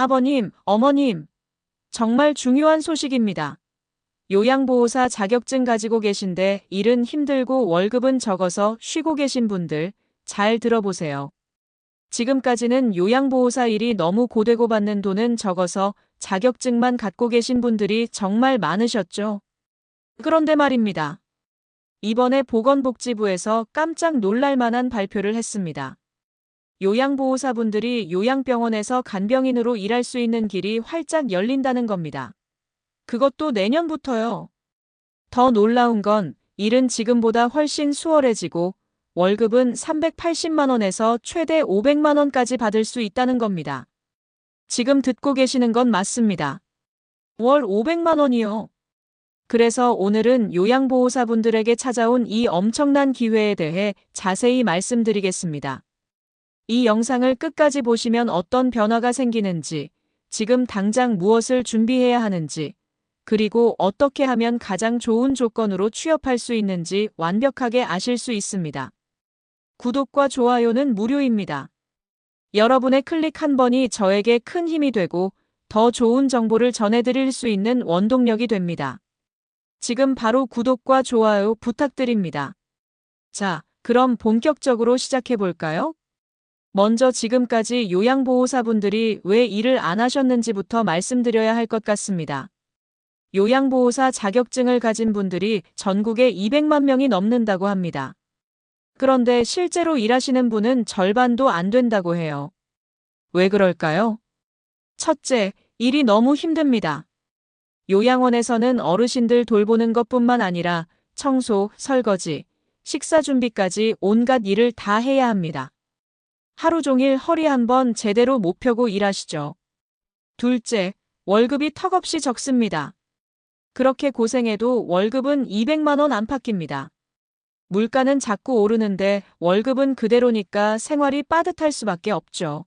아버님, 어머님, 정말 중요한 소식입니다. 요양보호사 자격증 가지고 계신데 일은 힘들고 월급은 적어서 쉬고 계신 분들 잘 들어보세요. 지금까지는 요양보호사 일이 너무 고되고 받는 돈은 적어서 자격증만 갖고 계신 분들이 정말 많으셨죠. 그런데 말입니다. 이번에 보건복지부에서 깜짝 놀랄 만한 발표를 했습니다. 요양보호사분들이 요양병원에서 간병인으로 일할 수 있는 길이 활짝 열린다는 겁니다. 그것도 내년부터요. 더 놀라운 건 일은 지금보다 훨씬 수월해지고 월급은 380만원에서 최대 500만원까지 받을 수 있다는 겁니다. 지금 듣고 계시는 건 맞습니다. 월 500만원이요. 그래서 오늘은 요양보호사분들에게 찾아온 이 엄청난 기회에 대해 자세히 말씀드리겠습니다. 이 영상을 끝까지 보시면 어떤 변화가 생기는지, 지금 당장 무엇을 준비해야 하는지, 그리고 어떻게 하면 가장 좋은 조건으로 취업할 수 있는지 완벽하게 아실 수 있습니다. 구독과 좋아요는 무료입니다. 여러분의 클릭 한 번이 저에게 큰 힘이 되고 더 좋은 정보를 전해드릴 수 있는 원동력이 됩니다. 지금 바로 구독과 좋아요 부탁드립니다. 자, 그럼 본격적으로 시작해 볼까요? 먼저 지금까지 요양보호사분들이 왜 일을 안 하셨는지부터 말씀드려야 할 것 같습니다. 요양보호사 자격증을 가진 분들이 전국에 200만 명이 넘는다고 합니다. 그런데 실제로 일하시는 분은 절반도 안 된다고 해요. 왜 그럴까요? 첫째, 일이 너무 힘듭니다. 요양원에서는 어르신들 돌보는 것뿐만 아니라 청소, 설거지, 식사 준비까지 온갖 일을 다 해야 합니다. 하루 종일 허리 한번 제대로 못 펴고 일하시죠. 둘째, 월급이 턱없이 적습니다. 그렇게 고생해도 월급은 200만원 안팎입니다. 물가는 자꾸 오르는데 월급은 그대로니까 생활이 빠듯할 수밖에 없죠.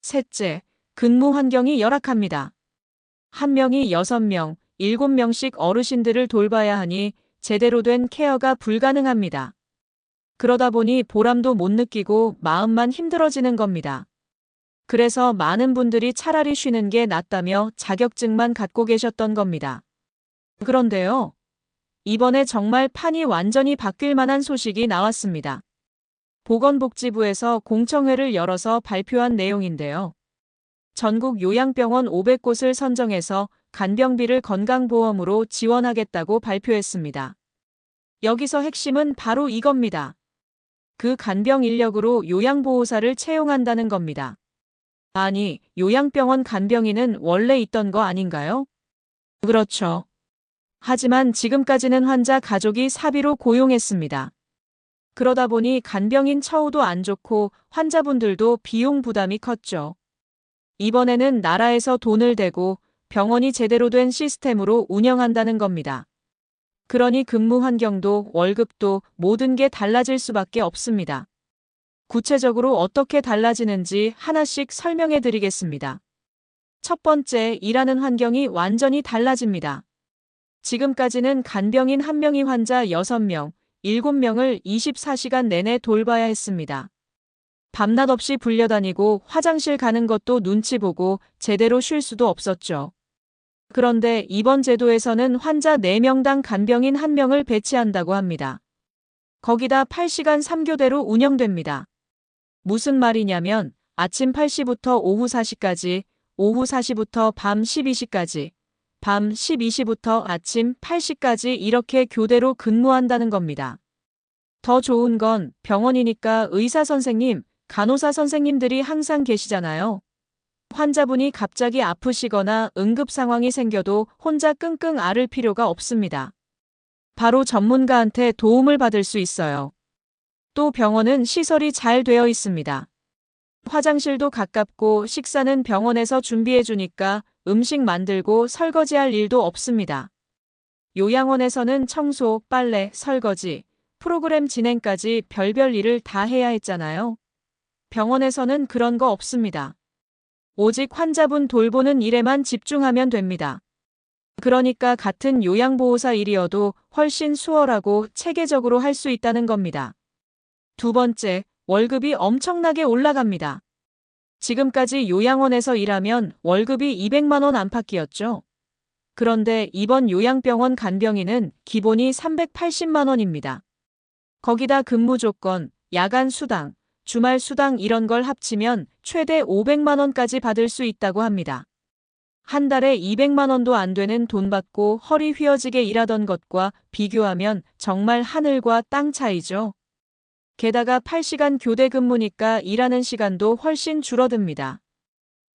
셋째, 근무 환경이 열악합니다. 한 명이 6명, 7명씩 어르신들을 돌봐야 하니 제대로 된 케어가 불가능합니다. 그러다 보니 보람도 못 느끼고 마음만 힘들어지는 겁니다. 그래서 많은 분들이 차라리 쉬는 게 낫다며 자격증만 갖고 계셨던 겁니다. 그런데요. 이번에 정말 판이 완전히 바뀔 만한 소식이 나왔습니다. 보건복지부에서 공청회를 열어서 발표한 내용인데요. 전국 요양병원 500곳을 선정해서 간병비를 건강보험으로 지원하겠다고 발표했습니다. 여기서 핵심은 바로 이겁니다. 그 간병 인력으로 요양보호사를 채용한다는 겁니다. 아니, 요양병원 간병인은 원래 있던 거 아닌가요? 그렇죠. 하지만 지금까지는 환자 가족이 사비로 고용했습니다. 그러다 보니 간병인 처우도 안 좋고 환자분들도 비용 부담이 컸죠. 이번에는 나라에서 돈을 대고 병원이 제대로 된 시스템으로 운영한다는 겁니다. 그러니 근무 환경도 월급도 모든 게 달라질 수밖에 없습니다. 구체적으로 어떻게 달라지는지 하나씩 설명해 드리겠습니다. 첫 번째, 일하는 환경이 완전히 달라집니다. 지금까지는 간병인 한 명이 환자 6명, 7명을 24시간 내내 돌봐야 했습니다. 밤낮 없이 불려다니고 화장실 가는 것도 눈치 보고 제대로 쉴 수도 없었죠. 그런데 이번 제도에서는 환자 4명당 간병인 1명을 배치한다고 합니다. 거기다 8시간 3교대로 운영됩니다. 무슨 말이냐면 아침 8시부터 오후 4시까지, 오후 4시부터 밤 12시까지, 밤 12시부터 아침 8시까지 이렇게 교대로 근무한다는 겁니다. 더 좋은 건 병원이니까 의사 선생님, 간호사 선생님들이 항상 계시잖아요. 환자분이 갑자기 아프시거나 응급 상황이 생겨도 혼자 끙끙 앓을 필요가 없습니다. 바로 전문가한테 도움을 받을 수 있어요. 또 병원은 시설이 잘 되어 있습니다. 화장실도 가깝고 식사는 병원에서 준비해 주니까 음식 만들고 설거지할 일도 없습니다. 요양원에서는 청소, 빨래, 설거지, 프로그램 진행까지 별별 일을 다 해야 했잖아요. 병원에서는 그런 거 없습니다. 오직 환자분 돌보는 일에만 집중하면 됩니다. 그러니까 같은 요양보호사 일이어도 훨씬 수월하고 체계적으로 할 수 있다는 겁니다. 두 번째, 월급이 엄청나게 올라갑니다. 지금까지 요양원에서 일하면 월급이 200만 원 안팎이었죠. 그런데 이번 요양병원 간병인은 기본이 380만 원입니다. 거기다 근무 조건, 야간 수당, 주말 수당 이런 걸 합치면 최대 500만 원까지 받을 수 있다고 합니다. 한 달에 200만 원도 안 되는 돈 받고 허리 휘어지게 일하던 것과 비교하면 정말 하늘과 땅 차이죠. 게다가 8시간 교대 근무니까 일하는 시간도 훨씬 줄어듭니다.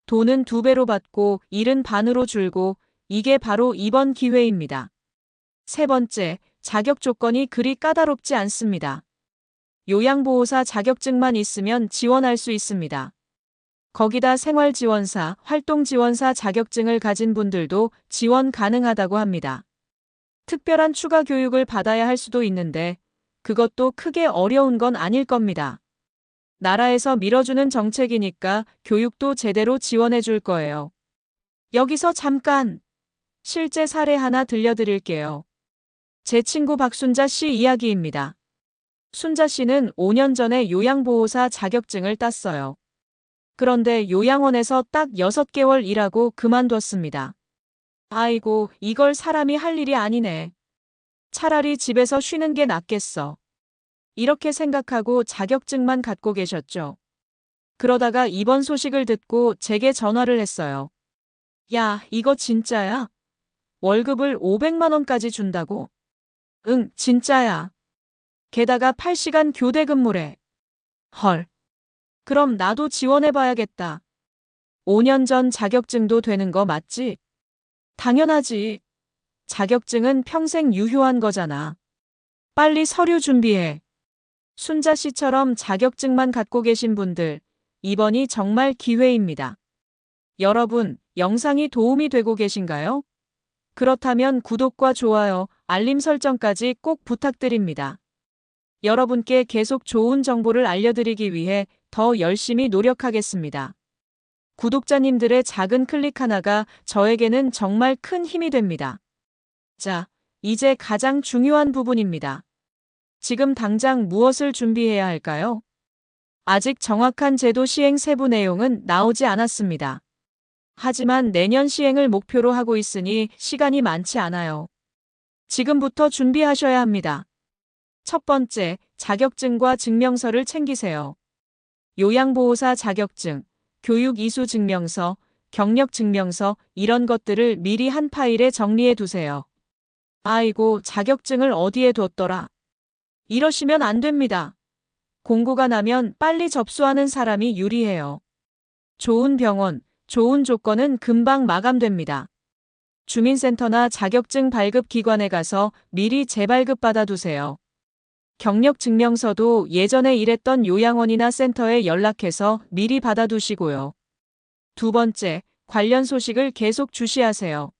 돈은 두 배로 받고 일은 반으로 줄고 이게 바로 이번 기회입니다. 세 번째, 자격 조건이 그리 까다롭지 않습니다. 요양보호사 자격증만 있으면 지원할 수 있습니다. 거기다 생활지원사, 활동지원사 자격증을 가진 분들도 지원 가능하다고 합니다. 특별한 추가 교육을 받아야 할 수도 있는데 그것도 크게 어려운 건 아닐 겁니다. 나라에서 밀어주는 정책이니까 교육도 제대로 지원해 줄 거예요. 여기서 잠깐 실제 사례 하나 들려드릴게요. 제 친구 박순자 씨 이야기입니다. 순자 씨는 5년 전에 요양보호사 자격증을 땄어요. 그런데 요양원에서 딱 6개월 일하고 그만뒀습니다. 아이고, 이걸 사람이 할 일이 아니네. 차라리 집에서 쉬는 게 낫겠어. 이렇게 생각하고 자격증만 갖고 계셨죠. 그러다가 이번 소식을 듣고 제게 전화를 했어요. 야, 이거 진짜야? 월급을 500만원까지 준다고? 응, 진짜야. 게다가 8시간 교대 근무래. 헐. 그럼 나도 지원해봐야겠다. 5년 전 자격증도 되는 거 맞지? 당연하지. 자격증은 평생 유효한 거잖아. 빨리 서류 준비해. 순자 씨처럼 자격증만 갖고 계신 분들, 이번이 정말 기회입니다. 여러분, 영상이 도움이 되고 계신가요? 그렇다면 구독과 좋아요, 알림 설정까지 꼭 부탁드립니다. 여러분께 계속 좋은 정보를 알려드리기 위해 더 열심히 노력하겠습니다. 구독자님들의 작은 클릭 하나가 저에게는 정말 큰 힘이 됩니다. 자, 이제 가장 중요한 부분입니다. 지금 당장 무엇을 준비해야 할까요? 아직 정확한 제도 시행 세부 내용은 나오지 않았습니다. 하지만 내년 시행을 목표로 하고 있으니 시간이 많지 않아요. 지금부터 준비하셔야 합니다. 첫 번째, 자격증과 증명서를 챙기세요. 요양보호사 자격증, 교육 이수 증명서, 경력 증명서 이런 것들을 미리 한 파일에 정리해 두세요. 아이고, 자격증을 어디에 뒀더라. 이러시면 안 됩니다. 공고가 나면 빨리 접수하는 사람이 유리해요. 좋은 병원, 좋은 조건은 금방 마감됩니다. 주민센터나 자격증 발급 기관에 가서 미리 재발급 받아두세요. 경력 증명서도 예전에 일했던 요양원이나 센터에 연락해서 미리 받아두시고요. 두 번째, 관련 소식을 계속 주시하세요.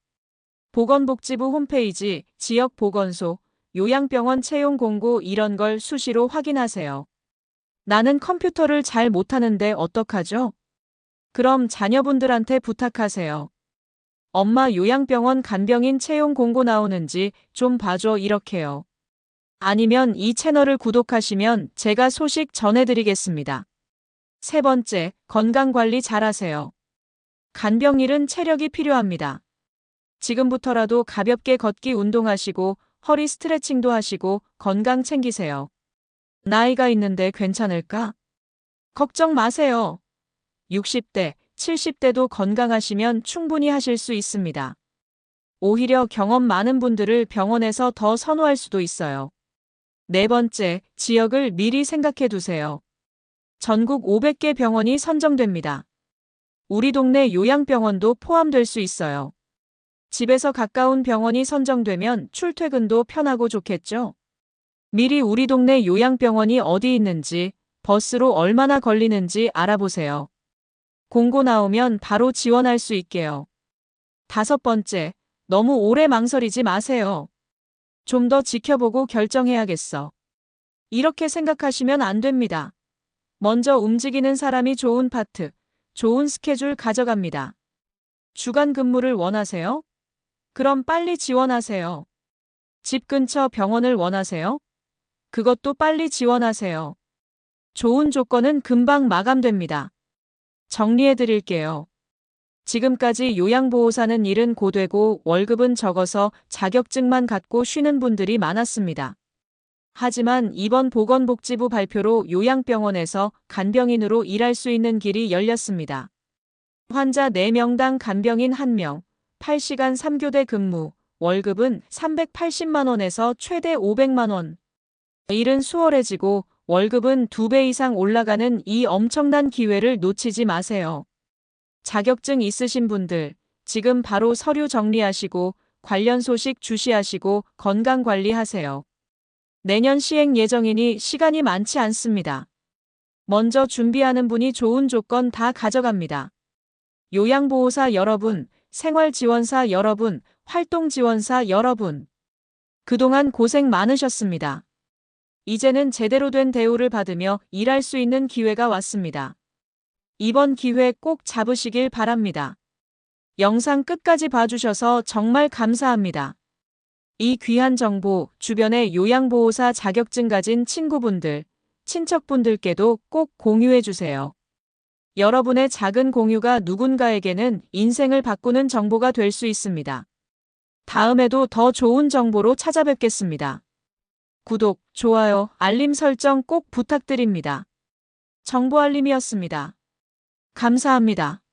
보건복지부 홈페이지, 지역보건소, 요양병원 채용 공고 이런 걸 수시로 확인하세요. 나는 컴퓨터를 잘 못하는데 어떡하죠? 그럼 자녀분들한테 부탁하세요. 엄마 요양병원 간병인 채용 공고 나오는지 좀 봐줘 이렇게요. 아니면 이 채널을 구독하시면 제가 소식 전해드리겠습니다. 세 번째, 건강관리 잘하세요. 간병일은 체력이 필요합니다. 지금부터라도 가볍게 걷기 운동하시고 허리 스트레칭도 하시고 건강 챙기세요. 나이가 있는데 괜찮을까? 걱정 마세요. 60대, 70대도 건강하시면 충분히 하실 수 있습니다. 오히려 경험 많은 분들을 병원에서 더 선호할 수도 있어요. 네 번째, 지역을 미리 생각해 두세요. 전국 500개 병원이 선정됩니다. 우리 동네 요양병원도 포함될 수 있어요. 집에서 가까운 병원이 선정되면 출퇴근도 편하고 좋겠죠? 미리 우리 동네 요양병원이 어디 있는지, 버스로 얼마나 걸리는지 알아보세요. 공고 나오면 바로 지원할 수 있게요. 다섯 번째, 너무 오래 망설이지 마세요. 좀 더 지켜보고 결정해야겠어. 이렇게 생각하시면 안 됩니다. 먼저 움직이는 사람이 좋은 파트, 좋은 스케줄 가져갑니다. 주간 근무를 원하세요? 그럼 빨리 지원하세요. 집 근처 병원을 원하세요? 그것도 빨리 지원하세요. 좋은 조건은 금방 마감됩니다. 정리해 드릴게요. 지금까지 요양보호사는 일은 고되고 월급은 적어서 자격증만 갖고 쉬는 분들이 많았습니다. 하지만 이번 보건복지부 발표로 요양병원에서 간병인으로 일할 수 있는 길이 열렸습니다. 환자 4명당 간병인 1명, 8시간 3교대 근무, 월급은 380만원에서 최대 500만원. 일은 수월해지고 월급은 2배 이상 올라가는 이 엄청난 기회를 놓치지 마세요. 자격증 있으신 분들, 지금 바로 서류 정리하시고 관련 소식 주시하시고 건강 관리하세요. 내년 시행 예정이니 시간이 많지 않습니다. 먼저 준비하는 분이 좋은 조건 다 가져갑니다. 요양보호사 여러분, 생활지원사 여러분, 활동지원사 여러분. 그동안 고생 많으셨습니다. 이제는 제대로 된 대우를 받으며 일할 수 있는 기회가 왔습니다. 이번 기회 꼭 잡으시길 바랍니다. 영상 끝까지 봐주셔서 정말 감사합니다. 이 귀한 정보 주변에 요양보호사 자격증 가진 친구분들, 친척분들께도 꼭 공유해 주세요. 여러분의 작은 공유가 누군가에게는 인생을 바꾸는 정보가 될 수 있습니다. 다음에도 더 좋은 정보로 찾아뵙겠습니다. 구독, 좋아요, 알림 설정 꼭 부탁드립니다. 정보 알림이었습니다. 감사합니다.